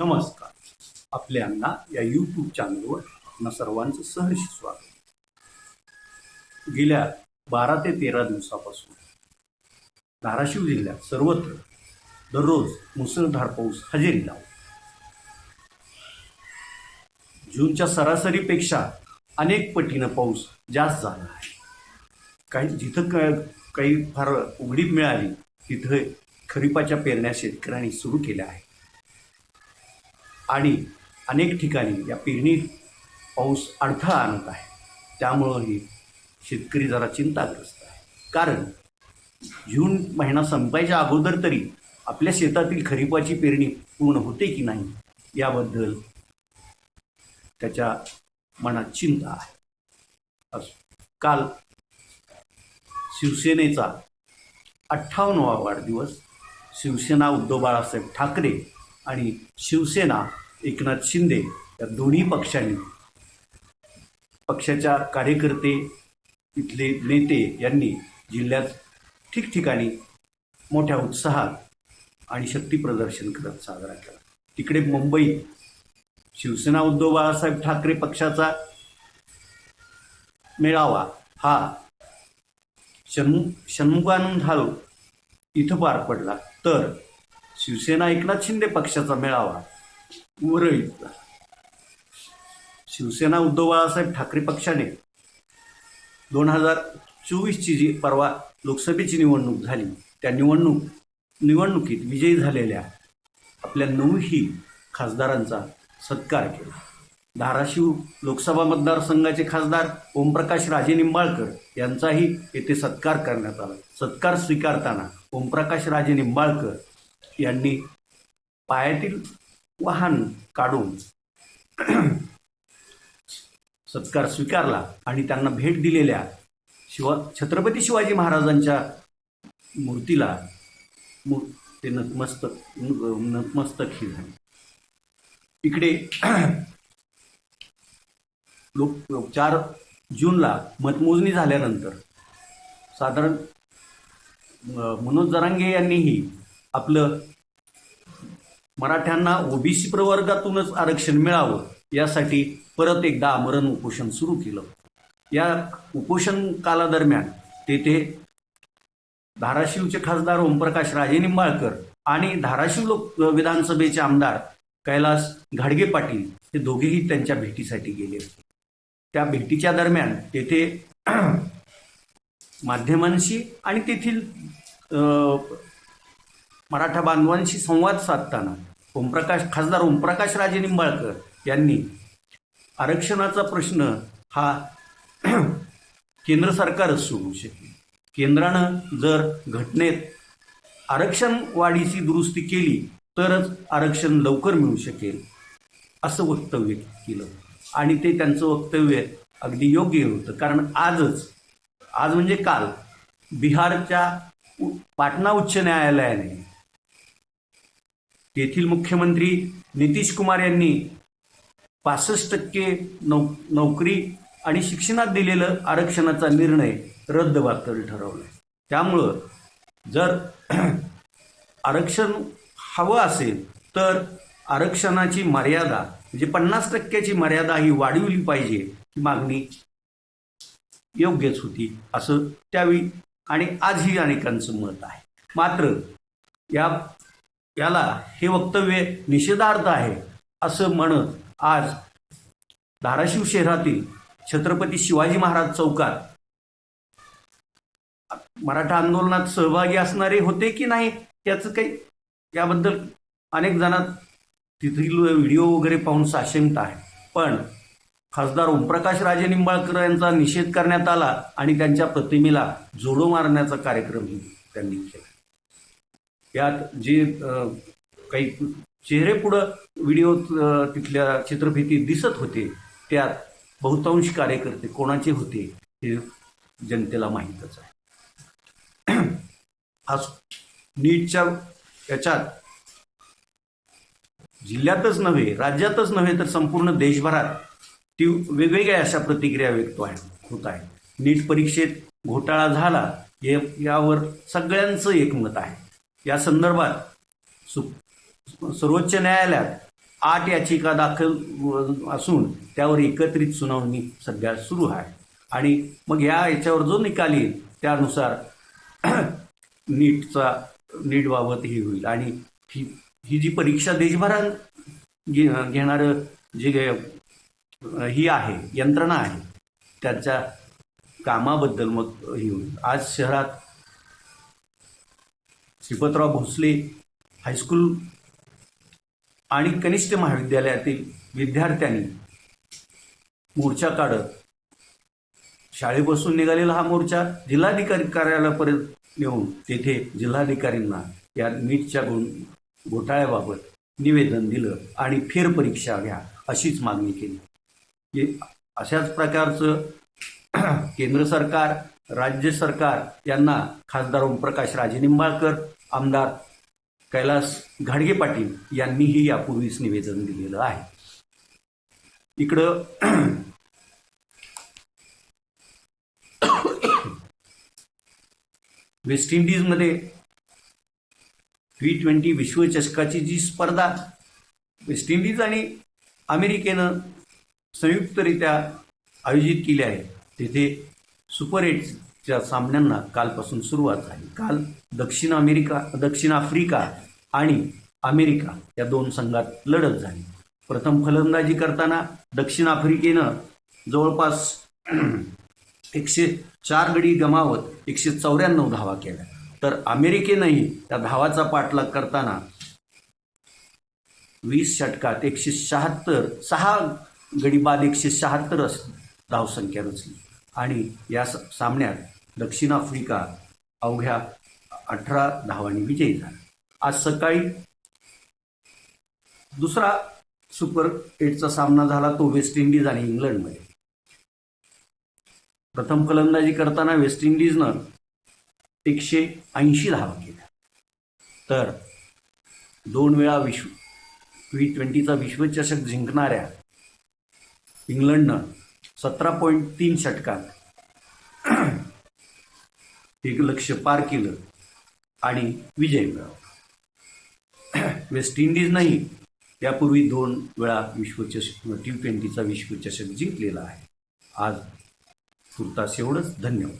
नमस्कार. आपल्यांना या यूट्यूब चॅनलवर आपणा सर्वांचं सहर्ष स्वागत. गेल्या बारा ते तेरा दिवसापासून धाराशिव जिल्ह्यात सर्वत्र दररोज मुसळधार पाऊस हजेरी लावतो. जूनच्या सरासरीपेक्षा अनेक पटीनं पाऊस जास्त झाला आहे. काही जिथं क काही फार उघडीप मिळाली तिथं खरीपाच्या पेरण्या शेतकऱ्यांनी सुरू केल्या आहेत. आणि अनेक ठिकाणी या पेरणीत पाऊस अडथळा आणत आहे. त्यामुळंही शेतकरी जरा चिंताग्रस्त आहे. कारण जून महिना संपायच्या अगोदर तरी आपल्या शेतातील खरीपाची पेरणी पूर्ण होते की नाही याबद्दल त्याच्या मनात चिंता आहे. काल शिवसेनेचा अठ्ठावन्नवा वाढदिवस शिवसेना उद्धव बाळासाहेब ठाकरे आणि शिवसेना एकनाथ शिंदे या दोन्ही पक्षांनी पक्षाच्या कार्यकर्ते इथले नेते यांनी जिल्ह्यात ठिकठिकाणी मोठ्या उत्साहात आणि शक्ती प्रदर्शन करत साजरा केला. तिकडे मुंबईत शिवसेना उद्धव बाळासाहेब ठाकरे पक्षाचा मेळावा हा शन्मु षण्मुगानंद हाल इथं पार पडला. तर शिवसेना एकनाथ शिंदे पक्षाचा मेळावा वरळी शिवसेना उद्धव बाळासाहेब ठाकरे पक्षाने दोन हजार चोवीसची जी परवा लोकसभेची निवडणूक झाली त्या निवडणूक निवडणुकीत विजयी झालेल्या आपल्या नऊही खासदारांचा सत्कार केला. धाराशिव लोकसभा मतदारसंघाचे खासदार ओमप्रकाश राजे निंबाळकर यांचाही येथे सत्कार करण्यात आला. सत्कार स्वीकारताना ओमप्रकाश राजे निंबाळकर यांनी पायातील वाहन काढून सत्कार स्वीकारला आणि त्यांना भेट दिलेल्या शिवा छत्रपती शिवाजी महाराजांच्या मूर्तीला मू ते नतमस्तक नतमस्तक ही झाले. इकडे लोक चार जूनला मतमोजणी झाल्यानंतर साधारण मनोज जरांगे यांनीही आपलं मराठ्यांना ओबीसी प्रवर्गातूनच आरक्षण मिळावं यासाठी परत एकदा आमरण उपोषण सुरू केलं. या उपोषण कालादरम्यान तेथे धाराशिवचे खासदार ओमप्रकाश राजे निंबाळकर आणि धाराशिव लोक विधानसभेचे आमदार कैलास घाडगे पाटील हे दोघेही त्यांच्या भेटीसाठी गेले. होते त्या भेटीच्या दरम्यान तेथे माध्यमांशी आणि तेथील मराठा बांधवांशी संवाद साधताना ओमप्रकाश खासदार ओमप्रकाश राजे निंबाळकर यांनी आरक्षणाचा प्रश्न हा केंद्र सरकारच सोडू शकेल. केंद्रानं जर घटनेत आरक्षण वाढीची दुरुस्ती केली तरच आरक्षण लवकर मिळू शकेल असं वक्तव्य केलं. आणि ते त्यांचं वक्तव्य अगदी योग्य होतं. कारण आजच आज म्हणजे काल बिहारच्या उ- पाटणा उच्च न्यायालयाने तेथील मुख्यमंत्री नितीश कुमार यांनी पासष्ट टक्के नौ नोकरी आणि शिक्षणात दिलेलं आरक्षणाचा निर्णय रद्दबातल ठरवला त्यामुळं जर आरक्षण हवं असेल तर आरक्षणाची मर्यादा म्हणजे पन्नास टक्क्याची मर्यादा ही वाढवली पाहिजे ही मागणी योग्यच होती असं त्यावेळी आणि आजही अनेकांचं मत आहे. मात्र या याला हे वक्तव्य निषेधार्थ आहे असं म्हणत आज धाराशिव शहरातील छत्रपती शिवाजी महाराज चौकात मराठा आंदोलनात सहभागी असणारे होते की नाही याचं काही याबद्दल अनेक जणांत तिथील व्हिडिओ वगैरे पाहून साशंकता आहे. पण खासदार ओमप्रकाश राजे निंबाळकर यांचा निषेध करण्यात आला आणि त्यांच्या प्रतिमेला जोडो मारण्याचा कार्यक्रमही त्यांनी केला. यात जे काही चेहरे पुढं व्हिडिओ तिथल्या चित्रफिती दिसत होते त्यात बहुतांश कार्यकर्ते कोणाचे होते हे जनतेला माहीतच आहे. आज नीटच्या याच्यात जिल्ह्यातच नव्हे राज्यातच नव्हे तर संपूर्ण देशभरात ती वेगवेगळ्या अशा प्रतिक्रिया व्यक्त आहे होत आहे. नीट परीक्षेत घोटाळा झाला हे यावर सगळ्यांचं एकमत आहे. या संदर्भात सु सर्वोच्च न्यायालयात आठ याचिका दाखल असून त्यावर एकत्रित सुनावणी सध्या सुरू आहे. आणि मग या याच्यावर जो निकाल येईल त्यानुसार नीटचा नीटबाबत ही होईल. आणि ही ही जी परीक्षा देशभरात घे घेणारं जे ही आहे यंत्रणा आहे त्याच्या कामाबद्दल मग ही होईल. आज शहरात श्रीपतराव भोसले हायस्कूल आणि कनिष्ठ महाविद्यालयातील विद्यार्थ्यांनी मोर्चा काढत शाळेपासून निघालेला हा मोर्चा जिल्हाधिकारी कार्यालयापर्यंत नेऊन तेथे जिल्हाधिकारींना या नीटच्या गुण घोटाळ्याबाबत निवेदन दिलं आणि फेरपरीक्षा घ्या अशीच मागणी केली. अशाच प्रकारचं केंद्र सरकार राज्य सरकार यांना खासदार ओमप्रकाश राजे निंबाळकर आमदार कैलास घाडगे पाटील यांनीही यापूर्वीच निवेदन दिलेलं आहे. इकडं वेस्ट इंडिजमध्ये टी ट्वेंटी विश्वचषकाची जी स्पर्धा वेस्ट इंडिज आणि अमेरिकेनं संयुक्तरित्या आयोजित केली आहे तेथे सुपर च्या सामन्यांना कालपासून सुरुवात झाली. काल दक्षिण अमेरिका दक्षिण आफ्रिका आणि अमेरिका या दोन संघात लढत झाली. प्रथम फलंदाजी करताना दक्षिण आफ्रिकेनं जवळपास एकशे चार गडी गमावत एकशे चौऱ्याण्णव धावा केल्या. तर अमेरिकेनंही त्या धावाचा पाठलाग करताना वीस षटकात एकशे शहात्तर सहा गडी बाद एकशे शहात्तर धावसंख्या रचली. आणि या सामन्यात दक्षिण आफ्रिका अवघ्या अठरा धावांनी विजयी झाला. आज सकाळी दुसरा सुपर एटचा सामना झाला तो वेस्ट इंडिज आणि इंग्लंडमध्ये. प्रथम फलंदाजी करताना वेस्ट इंडिजनं एकशे ऐंशी धावा केल्या. तर दोन वेळा विश्व टी ट्वेंटीचा विश्वचषक जिंकणाऱ्या इंग्लंडनं सतरा पॉईंट तीन षटकात एक लक्ष पार केलं आणि विजय मिळाला वेस्ट इंडिजनंही यापूर्वी दोन वेळा विश्वचषक टी ट्वेंटीचा विश्वचषक जिंकलेला आहे. आज तुर्तास एवढंच. धन्यवाद.